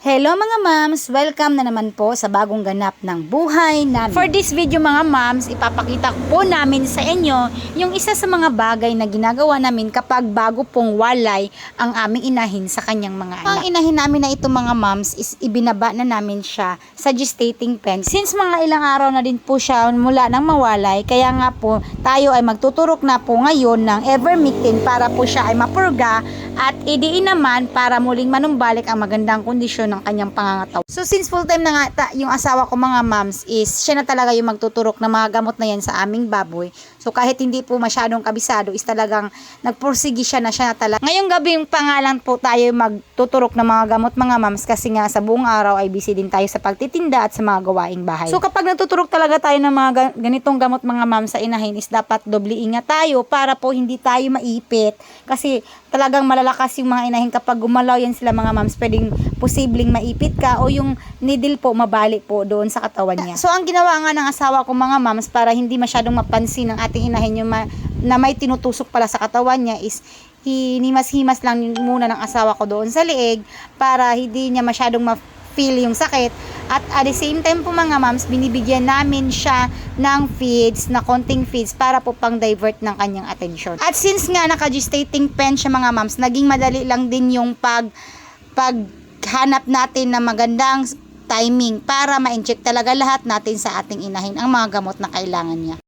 Hello mga moms! Welcome na naman po sa bagong ganap ng buhay namin. For this video mga moms, ipapakita po namin sa inyo yung isa sa mga bagay na ginagawa namin kapag bago pong walay ang aming inahin sa kanyang mga anak. Ang inahin namin na ito mga moms is ibinaba na namin siya sa gestating pen. Since mga ilang araw na din po siya mula nang mawalay, kaya nga po tayo ay magtuturok na po ngayon ng Evermectin para po siya ay mapurga at idiin naman para muling manumbalik ang magandang kondisyon ng kanyang pangangataw. So since full time na nga ta- yung asawa ko mga moms is siya na talaga yung magtuturok ng mga gamot na yan sa aming baboy. So kahit hindi po masyadong kabisado is talagang nagpursigi siya na siya na talaga. Ngayong gabi yung pangalan po tayo magtuturok ng mga gamot mga moms kasi nga sa buong araw ay busy din tayo sa pagtitinda at sa mga gawaing bahay. So kapag natuturok talaga tayo ng mga ga- ganitong gamot mga moms sa inahin is dapat doble ingat tayo para po hindi tayo maipit kasi talagang malalakas yung mga inahin kapag gumalaw yan sila mga moms pwedeng posibleng maipit ka o yung needle po mabali po doon sa katawan niya. So ang ginawa nga ng asawa ko mga moms para hindi masyadong mapansin ng ating inahin yung ma- na may tinutusok pala sa katawan niya is hinimas-himas lang muna ng asawa ko doon sa liig para hindi niya masyadong ma-feel yung sakit. At at the same time po mga moms, binibigyan namin siya ng feeds, na konting feeds para po pang divert ng kanyang attention. At since nga naka-gestating pen siya mga moms, naging madali lang din yung pag paghanap natin ng magandang timing para ma-inject talaga lahat natin sa ating inahin ang mga gamot na kailangan niya.